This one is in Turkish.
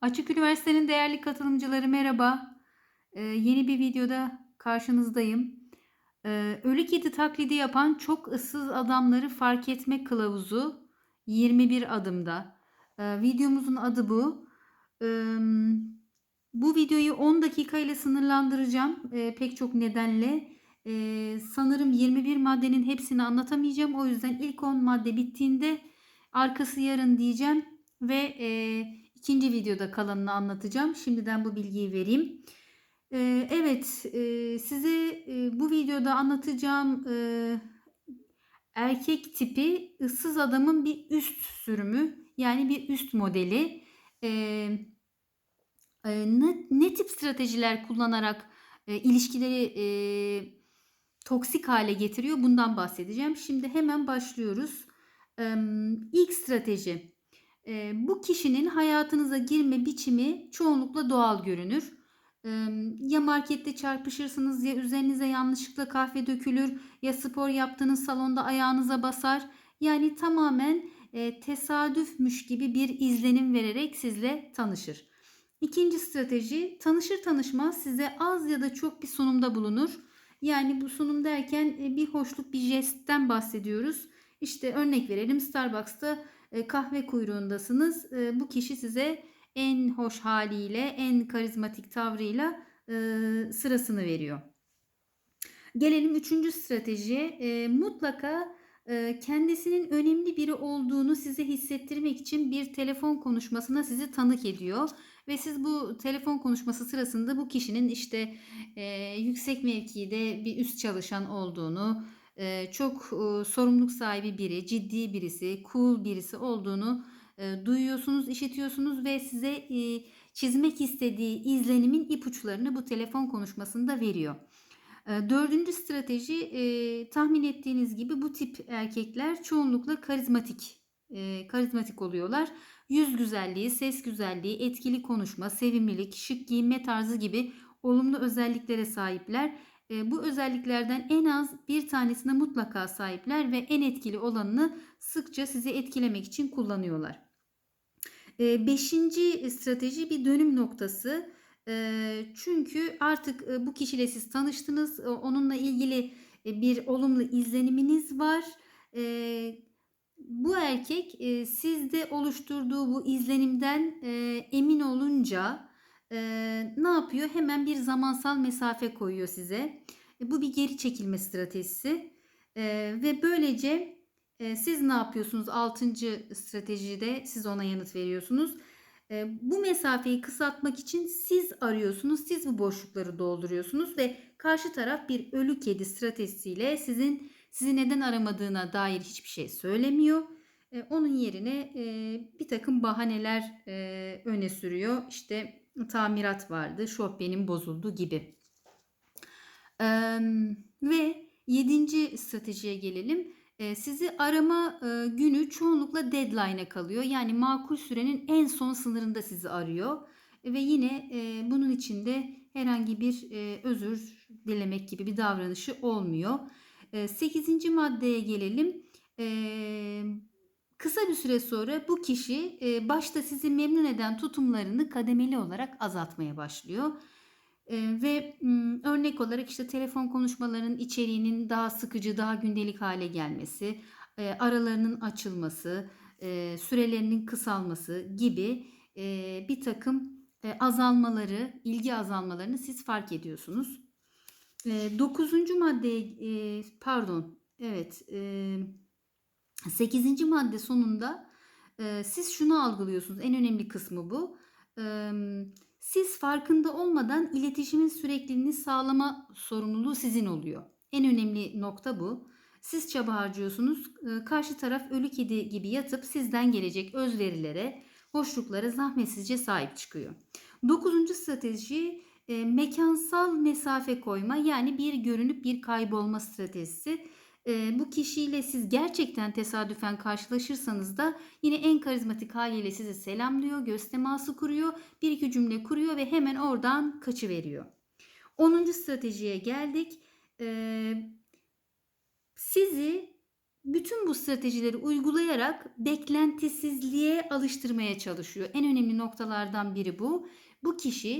Açık Üniversite'nin değerli katılımcıları merhaba. Ee, yeni bir videoda karşınızdayım. Ee, ölü kedi taklidi yapan çok ıssız adamları fark etme kılavuzu 21 adımda. Ee, videomuzun adı bu. Ee, bu videoyu 10 dakika ile sınırlandıracağım. Ee, pek çok nedenle. Ee, sanırım 21 maddenin hepsini anlatamayacağım. O yüzden ilk 10 madde bittiğinde arkası yarın diyeceğim ve e, ikinci videoda kalanını anlatacağım. Şimdiden bu bilgiyi vereyim. Ee, evet, e, size e, bu videoda anlatacağım e, erkek tipi ıssız adamın bir üst sürümü yani bir üst modeli. Ee, e, ne, ne tip stratejiler kullanarak e, ilişkileri e, toksik hale getiriyor bundan bahsedeceğim. Şimdi hemen başlıyoruz. Ee, ilk strateji. Ee, bu kişinin hayatınıza girme biçimi çoğunlukla doğal görünür. Ee, ya markette çarpışırsınız ya üzerinize yanlışlıkla kahve dökülür ya spor yaptığınız salonda ayağınıza basar. Yani tamamen e, tesadüfmüş gibi bir izlenim vererek sizle tanışır. İkinci strateji tanışır tanışmaz size az ya da çok bir sunumda bulunur. Yani bu sunum derken e, bir hoşluk bir jestten bahsediyoruz. İşte örnek verelim Starbucks'ta e, kahve kuyruğundasınız. E, bu kişi size en hoş haliyle, en karizmatik tavrıyla e, sırasını veriyor. Gelelim üçüncü stratejiye. Mutlaka kendisinin önemli biri olduğunu size hissettirmek için bir telefon konuşmasına sizi tanık ediyor. Ve siz bu telefon konuşması sırasında bu kişinin işte e, yüksek mevkide bir üst çalışan olduğunu, çok e, sorumluluk sahibi biri, ciddi birisi, cool birisi olduğunu e, duyuyorsunuz, işitiyorsunuz ve size e, çizmek istediği izlenimin ipuçlarını bu telefon konuşmasında veriyor. E, dördüncü strateji tahmin ettiğiniz gibi bu tip erkekler çoğunlukla karizmatik karizmatik oluyorlar. Yüz güzelliği, ses güzelliği, etkili konuşma, sevimlilik, şık giyinme tarzı gibi olumlu özelliklere sahipler. E, bu özelliklerden en az bir tanesine mutlaka sahipler ve en etkili olanını sıkça sizi etkilemek için kullanıyorlar. E, beşinci strateji bir dönüm noktası. E, çünkü artık e, bu kişiyle siz tanıştınız, onunla ilgili e, bir olumlu izleniminiz var. Bu erkek e, sizde oluşturduğu bu izlenimden emin olunca e, ne yapıyor? Hemen bir zamansal mesafe koyuyor size. E, bu bir geri çekilme stratejisi e, ve böylece e, siz ne yapıyorsunuz? Altıncı stratejide siz ona yanıt veriyorsunuz. E, bu mesafeyi kısaltmak için siz arıyorsunuz, siz bu boşlukları dolduruyorsunuz ve karşı taraf bir ölü kedi stratejisiyle sizin sizi neden aramadığına dair hiçbir şey söylemiyor. Onun yerine bir takım bahaneler öne sürüyor. İşte tamirat vardı, şofbenim bozuldu gibi. E, ve yedinci stratejiye gelelim. E, sizi arama e, günü çoğunlukla deadline'e kalıyor. Yani makul sürenin en son sınırında sizi arıyor. E, ve yine e, bunun içinde herhangi bir e, özür dilemek gibi bir davranışı olmuyor. 8. maddeye gelelim. Kısa bir süre sonra bu kişi başta sizi memnun eden tutumlarını kademeli olarak azaltmaya başlıyor. Ve örnek olarak işte telefon konuşmalarının içeriğinin daha sıkıcı, daha gündelik hale gelmesi, aralarının açılması, sürelerinin kısalması gibi bir takım azalmaları, ilgi azalmalarını siz fark ediyorsunuz. E, dokuzuncu madde e, pardon evet e, sekizinci madde sonunda e, siz şunu algılıyorsunuz en önemli kısmı bu. E, siz farkında olmadan iletişimin sürekliliğini sağlama sorumluluğu sizin oluyor. En önemli nokta bu. Siz çaba harcıyorsunuz. E, karşı taraf ölü kedi gibi yatıp sizden gelecek özverilere, hoşluklara zahmetsizce sahip çıkıyor. Dokuzuncu strateji e, mekansal mesafe koyma yani bir görünüp bir kaybolma stratejisi. E, bu kişiyle siz gerçekten tesadüfen karşılaşırsanız da yine en karizmatik haliyle sizi selamlıyor, göz teması kuruyor, bir iki cümle kuruyor ve hemen oradan kaçıveriyor. Onuncu stratejiye geldik. E, sizi bütün bu stratejileri uygulayarak beklentisizliğe alıştırmaya çalışıyor. En önemli noktalardan biri bu. Bu kişi